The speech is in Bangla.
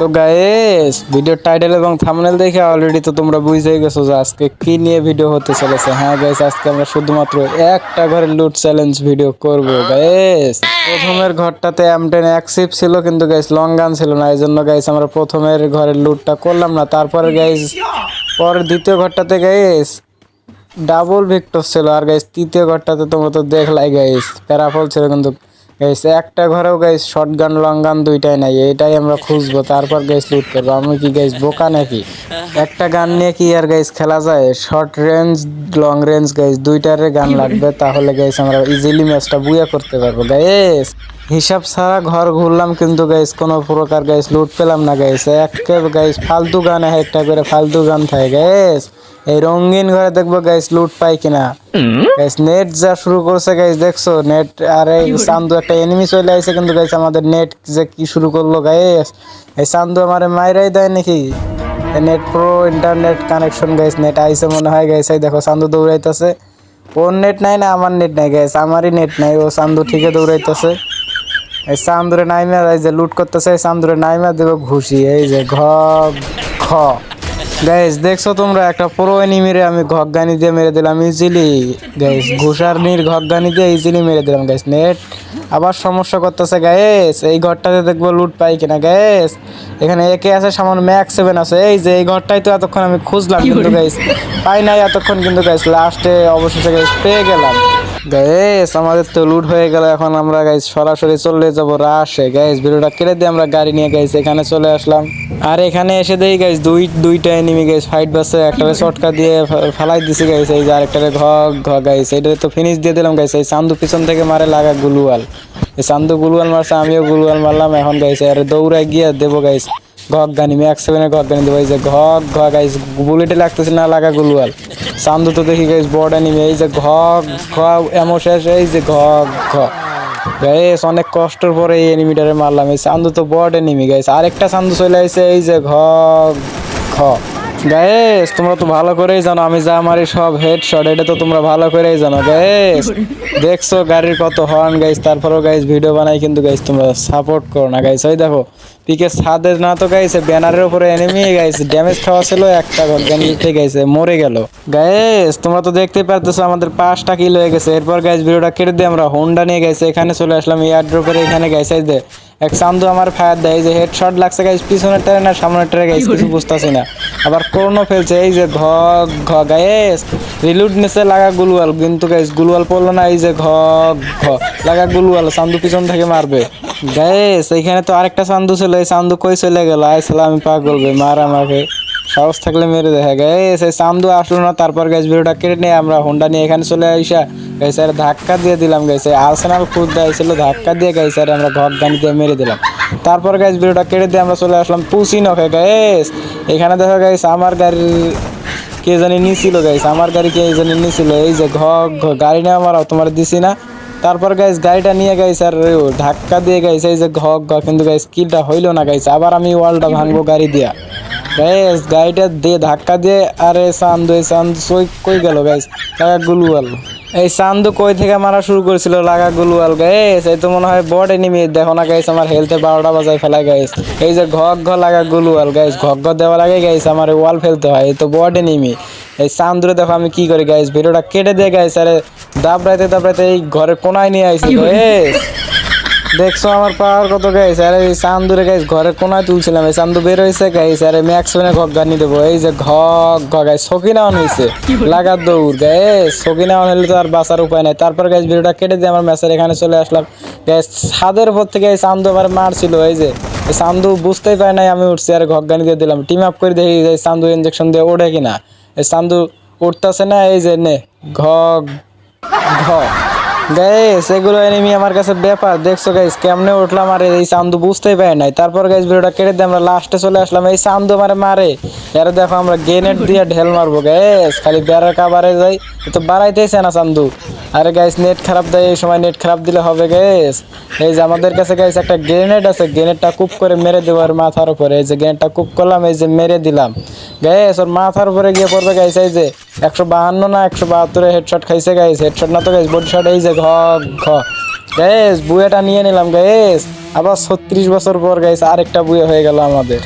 তো গাইস ভিডিও টাইটেল এবং থাম্বনেল দেখে অলরেডি তো তোমরা বুঝেই গেছো যে আজকে কি নিয়ে ভিডিও হতে চলেছে। হ্যাঁ গাইস আজকে আমরা শুধুমাত্র একটা ঘরের লুট চ্যালেঞ্জ ভিডিও করব গাইস প্রথমের ঘরটাতে এমটেন অ্যাক্সিভ ছিল কিন্তু গাইস লং গান ছিল না এই জন্য গাইস আমরা প্রথমের ঘরের লুটটা করলাম না। তারপরে গাইস পরের দ্বিতীয় ঘরটাতে গাইস ডাবল ভিক্টর ছিল। আর গাইস তৃতীয় ঘরটাতে তোমরা তো দেখলাই গাইস প্যারাফল ছিল কিন্তু গাইস একটা ঘরেও গাইস শর্ট গান লং গান দুইটাই নাই এটাই আমরা খুঁজবো, তারপর গাইস লুট করব। আমি কি গাইস বোকা নাকি? একটা গান নিয়ে কি আর গাইস খেলা যায়? Short range long range guys দুইটারে gun লাগবে, তাহলে গাইস আমরা ইজিলি ম্যাচটা বুয়া করতে পারব। গাইস হিসাব ছাড়া ঘর ঘুরলাম কিন্তু গাইস কোনো প্রকার গাইস লুট পেলাম না গাইস একে গাইস ফালতু গান একটা করে ফালতু গান থাকে। গাইস এই রঙিন ঘরে দেখব গাইস লুট পাই কিনা। গাইস নেট যা শুরু করছে গাইস দেখছ? নেট আর এই চান্দু একটা এনিমি চলে আইছে কিন্তু গাইস আমাদের নেট যে কি শুরু করল গাইস এই চান্দু আমারে মাইরাই দেয় নাকি? Net pro internet connection guys net আইছে মনে হয় গাইস এই দেখো চান্দু দৌড়াইতেছে। ওর নেট নাই না আমার নেট নাই গাইস আমারই নেট নাই ও চান্দু ঠিকই দৌড়াইতেছে। এই চান্দুরে নাইমা এই যে লুট করতেছে এই চান্দুরে নাইমা দেবো ঘুষি এই যে ঘ খ গাইস দেখছ তোমরা? একটা পুরো এনিমিরে আমি ঘগগানি দিয়ে মেরে দিলাম ইজিলি গাইস ঘুষার নির ঘগগানি দিয়ে ইজিলি মেরে দিলাম গাইস নেট আবার সমস্যা করতেছে গাইস এই ঘরটাতে দেখব লুট পাই কিনা গাইস এখানে একে আছে, সামান্য ম্যাক্স সেভেন আছে। এই যে, এই ঘরটাই তো এতক্ষণ আমি খুঁজলাম কিন্তু গাইস পাই নাই এতক্ষণ কিন্তু গাইস লাস্টে অবশেষে গাইস পেয়ে গেলাম। গাইস আমাদের তো লুট হয়ে গেল, এখন আমরা গাইস সরাসরি চলে যাব রাশে গাইস ভিডিওটা কেটে দিয়ে আমরা গাড়ি নিয়ে গাইস এখানে চলে আসলাম। আর এখানে এসে দেই গাইস দুই, দুইটা এনিমি গাইস ফাইট বাসে একটারে শটকা দিয়ে ফেলাই দিছি গাইস এই যে আরেকটারে ঘ ঘ গাইস এইটারে তো ফিনিশ দিয়ে দিলাম গাইস এই চান্দু পিছন থেকে মারে লাগা গুলুয়াল। এই চান্দু গুলুয়াল মারছে, আমিও গুলুয়াল মারলাম, এখন গাইস আর দৌড়ায় গিয়ে দেবো গাইস ঘক গানি ম্যাক্স সেভেনের ঘক গানি দেবো। এই যে ঘক ঘ গাইস বুলেটে লাগতেছে না, লাগা গুলুয়াল। চান্দু তো দেখি গাইস বড় অ্যানিমে এই যে ঘক ঘ এমন শেষ, এই যে ঘক ঘ গাইস, অনেক কষ্টের পরে এই এনিমিটারে মারলাম। এই চান্দু তো বড় এনিমি গাইস। আরেকটা চান্দু চলে আইছে, এই যে ঘ খ গাইস তোমরা তো ভালো করেই জানো, আমি যা মারি সব হেডশট এটা তো তোমরা ভালো করেই জানো গাইস দেখছ, গাড়ির কত হর্ন গাইস তারপরেও গাইস ভিডিও বানাই, কিন্তু গাইস তোমরা সাপোর্ট করো না গাইস ওই দেখো, পিকে ছাদে না তো গাইছে ব্যানারের উপরে এনিমি গাইস ড্যামেজ খাওয়া ছিল, একটা গর্গান উঠে গেছে মরে গেল। গাইস তোমরা তো দেখতেই পারতেছো, আমাদের পাঁচটা কিল হয়ে গেছে। এরপর গাইস ভিডিওটা কেটে দিয়ে আমরা হোন্ডা নিয়ে গেছে এখানে চলে আসলাম এয়ার ড্রপের এখানে গাইছে এক চান্দু আমার ফায়ার দেয় যে হেডশট লাগছে গাইস পিছনের টারে না সামনের টারে গাইস কিছু বুঝতেছি না। আবার করোনা ফেলছে এই যে ঘ ঘ গাইস রিলুড নিচে লাগা গুলওয়াল কিন্তু গাইস গুলওয়াল পড়ল না এই যে ঘ ঘ লাগা গুলওয়াল চান্দু পিছন থেকে মারবে। গাইস এইখানে তো আরেকটা চান্দু ছিল এই চান্দু কই চলে গেল? আইসালা আমি পাগল বে মার আমাকে সাহস থাকলে মেরে দেখা। গাইস, এই চান্দু আসলো না, তারপর গাইস ভিডিওটা কেটে নিয়ে আমরা হোন্ডা নিয়ে এখানে চলে আইসা। গাইস আর ধাক্কা দিয়ে দিলাম, গাইস আর্সেনাল খুদ দিয়েছিল ধাক্কা দিয়ে, গাইস আর আমরা ঘর গানি দিয়ে মেরে দিলাম। তারপর গাইস ভিডিওটা কেটে দিয়ে আমরা চলে আসলাম পুসি নখে গাইস। এখানে দেখো, গাইস, আমার গাড়ির কে জানি নিছিল, গাইস, আমার গাড়ি কে জানি নিছিল, এই যে ঘ গাড়ি না আমার তোমার দিছি না। তারপর গাইস গাড়িটা নিয়ে, গাইস আর ধাক্কা দিয়ে, গাইস, এই যে ঘ ঘ, কিন্তু, গাইস, কিলটা হইল না, গাইস, আবার আমি ওয়ালটা ভাঙবো গাড়ি দিয়া। গাইস গাড়িটা দিয়ে ধাক্কা দিয়ে আরে চান্দু এই চান্দু সই কই গেল গাইস লাগা গুলুয়াল। এই চান্দু কই থেকে মারা শুরু করেছিল লাগা গুলুয়াল গাইস এই তো মনে হয় বড় এনিমি দেখো না গাইস আমার হেলথে বারোটা বাজায় ফেলা গাইস এই যে ঘক ঘ লাগা গুলুয়াল গাইস ঘক ঘ দেওয়া লাগে গাইস আমার ওয়াল ফেলতে হয় এই তো বড় এনিমি এই চান্দুরে দেখো আমি কি করি গাইস ভিডিওটা কেটে দিয়ে গাইস আরে দাবড়াইতে দাবড়াইতে এই ঘরের কোনায় নিয়ে আইছি গাইস দেখছ আমার পাওয়ার কত গাইস আরে এই চান্দুরে গাইস ঘরের কোনায় তুলছিলাম। এই চান্দু বের হয়েছে গাইস আরে ম্যাক্স ফোনে ঘক গানি দেবো। এই যে ঘক ঘ গাইস সকিনা অন হয়েছে লাগার দৌড় গাইস সকিনা অন হলে তো আর বাঁচার উপায় নাই। তারপর গাইস ভিডিওটা কেটে দিয়ে আমার ম্যাচের এখানে চলে আসলাম। গাইস ছাদের উপর থেকে এই চান্দু আবার মারছিল এই যে। এই চান্দু বুঝতেই পারে নাই আমি উঠছি আর ঘক গানি দিয়ে দিলাম। টিম আপ করে দেখি এই চান্দু ইঞ্জেকশন দিয়ে ওঠে কিনা। এই চান্দু উঠতেছে না এই যে নে ঘক ঘ। গাইস এগুলো এনিমি আমার কাছে ব্যাপার। দেখছ গাইস কেমনে উঠলাম? আর, এই চান্দু বুঝতেই পারে নাই। তারপর গাইস ভিডিওটা কেটে দিয়ে আমরা লাস্টে চলে আসলাম। এই চান্দু মারে মারে। এর দেখো, আমরা গ্রেনেড দিয়ে ঢেল মারবো। গাইস খালি বেড়ার কাবারে যাই। তো বাড়াইতেছে না চান্দু। আরে গাইস নেট খারাপ দেয়, এই সময় নেট খারাপ দিলে হবে গাইস এই যে আমাদের কাছে গাইস একটা গ্রেনেড আছে গ্রেনেডটা কুপ করে মেরে দেবো আর মাথার উপরে। এই যে গ্রেনেডটা কুপ করলাম, এই যে মেরে দিলাম। গাইস ওর মাথার উপরে গিয়ে পড়বে গাইস এই যে একশো বাহান্ন না একশো বাহাত্তরে হেডশট খাইছে গাইস হেডশট না তো গাইস বডি শট এই যে ঘ ঘ। গাইস বুয়েটা নিয়ে নিলাম গাইস আবার ছত্রিশ বছর পর গাইস আরেকটা বুয়ে হয়ে গেল আমাদের।